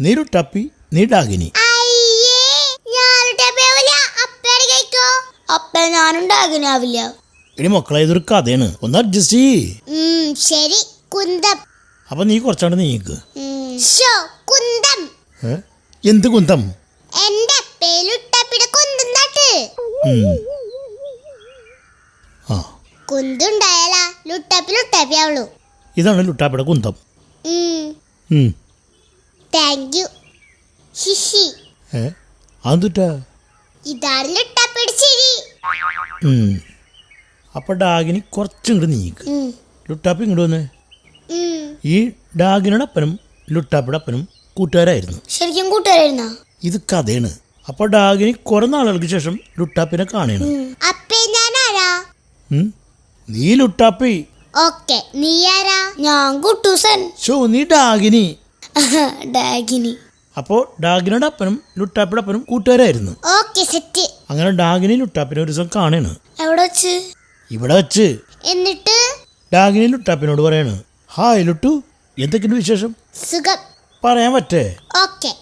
നീ നീടാകിനി. അപ്പ ഞാനുണ്ടാകാനാവില്ല എടി മക്കളെ ഇതൊരു കഥയാണ് ഒന്ന് അഡ്ജസ്റ്റ് ചെയ്യ്. ശരി. കുന്തം. അപ്പൊ നീ കുറച്ചാണ്ട് നീക്ക്. കുന്തം. എന്ത് കുന്തം? എന്റെ അപ്പയിലുട്ടപ്പിടെ കുന്തം നട്ട് ആ. കുന്തുണ്ടായാലാ ലുട്ടപ്പി ലുട്ടപ്പി ആവുള്ളൂ ഇതാണ് ലുട്ടാപ്പിയുടെ കുന്തം. ഉം. താങ്ക് യു ഏ? അതുട്ടാ. അപ്പൊ ഡാഗിനി കുറച്ചിങ്ങോട്ട് നീക്ക്. ലുട്ടാപ്പി ഇങ്ങോട്ട് വന്നേ. ഈ ഡാഗിനോട് അപ്പനും ലുട്ടാപ്പിയുടെ അപ്പനും കൂട്ടുകാരായിരുന്നു. ശരിക്കും കൂട്ടുകാരായിരുന്നാ? ഇത് കഥയാണ്. അപ്പൊ ഡാഗിനി കുറെ നാളുകൾക്ക് ശേഷം ലുട്ടാപ്പിനെ കാണുകയാണ് അപ്പേ ഞാനാരാ? ഉം. നീ ലുട്ടാപ്പി. ഓക്കെ. നീ ആരാ? ഞാൻ കുട്ടൂസൻ. ഷോ നീ ഡാഗിനി. ഡാഗിനി. അപ്പോൾ ഡാഗിനിയുടെ അപ്പനും ലുട്ടാപ്പിയുടെ അപ്പനും കൂട്ടുകാരായിരുന്നു. Okay set. അങ്ങനെ ഡാഗിനി ലുട്ടാപ്പിനെ ഒരു ദിവസം കാണാണ്. എവിടെ വെച്ച്? ഇവിടെ വെച്ച്. എന്നിട്ട്? ഡാഗിനി ലുട്ടാപ്പിനോട് പറയാണ് ഹായ് ലുട്ടു എന്തൊക്കെയുണ്ട് വിശേഷം? സുഖം. പറയാൻ പറ്റേ? ഓക്കെ.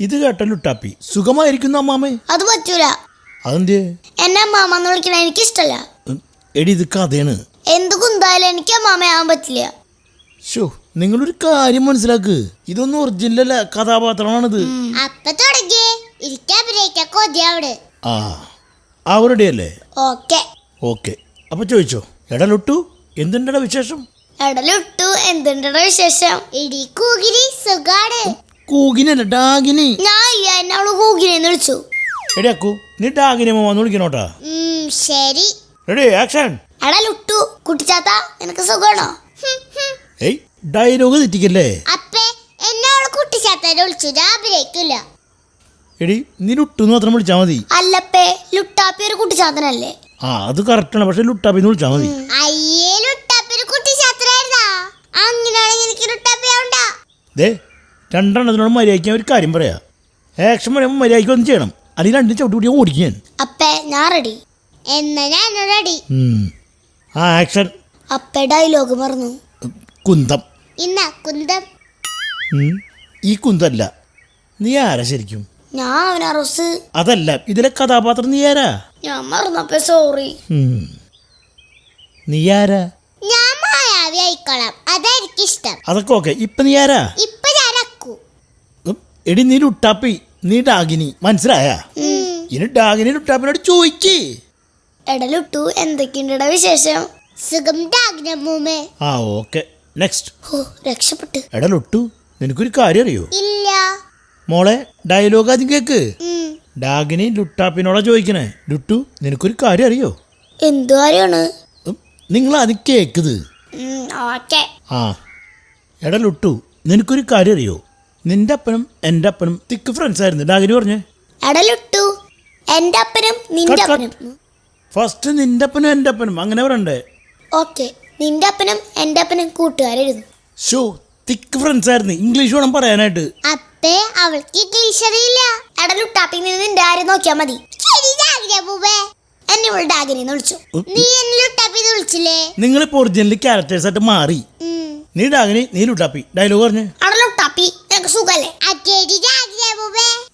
ഇത് കേട്ട ലുട്ടാപ്പി സുഖമായിരിക്കുന്നു അമ്മാമേ. അത് പറ്റൂല. അതെന്തേ എന്നെ അമ്മാമ എന്ന് വിളിക്കണ എനിക്ക് ഇഷ്ടല്ല എടി ഇത് കഥയാണ്. എന്ത് കുന്തായാലും എനിക്ക് അമ്മാമയാവാൻ പറ്റില്ല. ഷോ നിങ്ങളൊരു കാര്യം മനസ്സിലാക്ക്. ഇതൊന്നും ഒറിജിനലല്ല കഥാപാത്രമാണിത്. അപ്പൊ തുടങ്ങിയേ. ഇരിക്കാൻ കൊതിയാവിടെ ആ അവരുടെ അല്ലേ ഓക്കെ. ഓക്കെ. അപ്പൊ ചോദിച്ചോ എടലൊട്ടു ലുട്ടു എന്തുണ്ടടാ വിശേഷം? എടലൊട്ടു എന്തുണ്ടോ വിശേഷം? ഇടി കൂകിരി സുഖാണ്? കൂകിനല്ല ഡാഗിനി. ഞാൻ എന്നെ അവൾ കൂകിനെന്ന് വിളിച്ചു. എടി അക്കു നീ ഡാഗിനി വന്ന് വിളിക്കണോട്ടാ? ശരി. Ready action. എടാ ലുട്ടു കുട്ടിച്ചാത്ത നിനക്ക് സുഖാണോ? ഏയ് ഡയലോഗ് തെറ്റിക്കല്ലേ? അപ്പേ എന്നോട് കുട്ടിച്ചാത്തനെ വിളിച്ചു ഞാൻ അഭിനയിക്കില്ല. എടി നീ ലുട്ടു എന്ന് മാത്രം വിളിച്ചാൽ മതി. അല്ലപ്പേ ലുട്ടാപ്പി ഒരു കുട്ടിച്ചാത്തനല്ലേ ആ അത് കറക്റ്റാണ് പക്ഷെ ലുട്ടാപ്പിന്ന് വിളിച്ചാൽ മതി. അയ്യേ ലുട്ടാപ്പി ഒരു കുട്ടിച്ചാത്തനായിരുന്നാ അങ്ങനെയാണെങ്കിൽ എനിക്ക് ലുട്ടാപ്പി ആവണ്ട. ദേ രണ്ടെണ്ണത്തിനോട് മര്യാദയ്ക്ക് ഒരു കാര്യം പറയാ. ആക്ഷൻ പറയുമ്പോൾ മര്യാദയ്ക്ക് ഒന്നും ചെയ്യണം. അല്ലെങ്കിൽ രണ്ടും ചവിട്ടി കൂടി ഓടിക്കും ഞാൻ. അപ്പേ ഞാൻ റെഡി എന്നാ ഞാൻ റെഡി ആ ആക്ഷൻ അപ്പേ ഡയലോഗ് മറന്നു. കുന്തം. ഇന്ന കുന്തം. ഉം. ഈ കുന്തല്ല. നീ ആരാ ശരിക്കും? ഞാൻ അവനറോസ് അതല്ല ഇതിലെ കഥാപാത്രം നീ ആരാ? ഞാൻ മറന്നപ്പോ സോറി ഉം. നീ ആരാ? ഞാൻ മായാവി ആയിക്കോളാം. അതായിരിക്കും ഇഷ്ടം അതൊക്കെ ഓക്കെ. ഇപ്പൊ നീ ആരാ? ഇപ്പൊ ഞാൻ അക്കു. ഉം. എടി നീ ലുട്ടാപ്പി. നീ ഡാഗിനി. മനസ്സിലായ? ഇനി ഡാഗിനി ലുട്ടാപ്പിനോട് ചോദിക്ക്. എടലുട്ടു എന്തൊക്കെയുണ്ടടാ വിശേഷം? സുഖം ഡാഗ്നമ്മൂമ്മേ ആ ഓക്കെ. നെക്സ്റ്റ് ഹോ രക്ഷപ്പെട്ട്. എടാ ലുട്ടു നിനക്കൊരു കാര്യം അറിയോ ഇല്ല. മോളെ ഡയലോഗ് ആദ്യം കേക്ക്. ഡാഗിനി ലുട്ടാപ്പിനോടാ ചോദിക്കണേ. ലുട്ടു നിനക്കൊരു കാര്യം അറിയോ എന്തു കാര്യമാണ് നിങ്ങൾ അത് കേക്കത്. ആ. എടാ ലുട്ടു നിനക്കൊരു കാര്യം അറിയോ നിന്റെ അപ്പനും എന്റെ അപ്പനും തിക്ക് ഫ്രണ്ട്സ് ആയിരുന്നു. ഡാഗിനി പറഞ്ഞേ. എടലുട്ടു എന്റെ അപ്പനും നിന്റെ. അപ്പനും. ഫസ്റ്റ് നിന്റെ അപ്പനും എന്റെ അപ്പനും. അങ്ങനെ പറയണ്ടേ. ഓക്കെ. നിന്റെ അപ്പനും എന്റെ അപ്പനും കൂട്ടുകാരായിരുന്നു. ഷോ തിക്ക് ഫ്രണ്ട്സ് ആയിരുന്നു. ഇംഗ്ലീഷ് വേണം പറയാനായിട്ട്. അപ്പേ അവൾക്ക് ഇംഗ്ലീഷ് അറിയില്ല. എടലുട്ടാപ്പി നിന്ന് നിന്റെ ആരും നോക്കിയാ മതി. എന്നെ ഇവളുടെ ആഗ്രഹം വിളിച്ചു. നീ എന്നെ ലുട്ടാപ്പി വിളിച്ചില്ലേ? നിങ്ങൾ ഇപ്പൊ ഒറിജിനൽ ക്യാരക്ടേഴ്സ് ആയിട്ട് മാറി. നീ ഡാഗിനി നീ ലുട്ടാപ്പി. ഡയലോഗ് പറഞ്ഞു. പറഞ്ഞേ അടലുട്ടാപ്പി നിനക്ക് സുഖല്ലേ?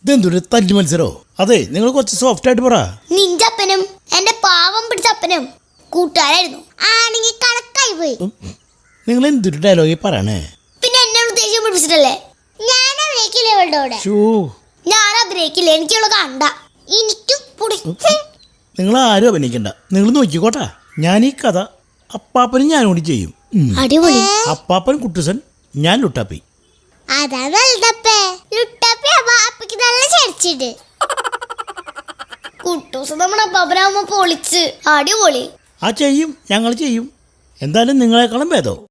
ഇതെന്തൊരു തല്ലി മത്സരോ. അതെ നിങ്ങൾ കുറച്ച് സോഫ്റ്റ് ആയിട്ട് പറ. നിന്റെ അപ്പനും എന്റെ പാവം പിടിച്ച അപ്പനും കൂട്ടുകാരായിരുന്നു. ആണെങ്കിൽ കണക്കായി പോയി. നിങ്ങൾ എന്തൊരു ഡയലോഗി പറയണേ? പിന്നെ എന്നെ ഉദ്ദേശം പിടിപ്പിച്ചിട്ടല്ലേ? ഞാൻ അഭിനയിക്കില്ല ഇവളുടെ കൂടെ? ഷോ ഞാൻ അഭിനയിക്കില്ല എനിക്കുള്ള കണ്ട. എനിക്കും നിങ്ങൾ ആരും അഭിനയിക്കണ്ട. നിങ്ങൾ നോക്കിക്കോട്ടാ. ഞാൻ ഈ കഥ അപ്പാപ്പനും ഞാനും കൂടി ചെയ്യും. അടിപൊളി. അപ്പാപ്പൻ കുട്ടുസൻ ഞാൻ ലുട്ടാപ്പി. അതാ നല്ലതപ്പേ ലുട്ടപ്പേ അപ്പക്ക് നല്ല ചരിച്ചിട്ട്. കുട്ടൂസ് നമ്മുടെ അപ്പാപ്പനാവുമ്പോ പൊളിച്ച്. അടിപൊളി. ആ ചെയ്യും. ഞങ്ങൾ ചെയ്യും. എന്തായാലും നിങ്ങളെക്കാളും ഭേദം.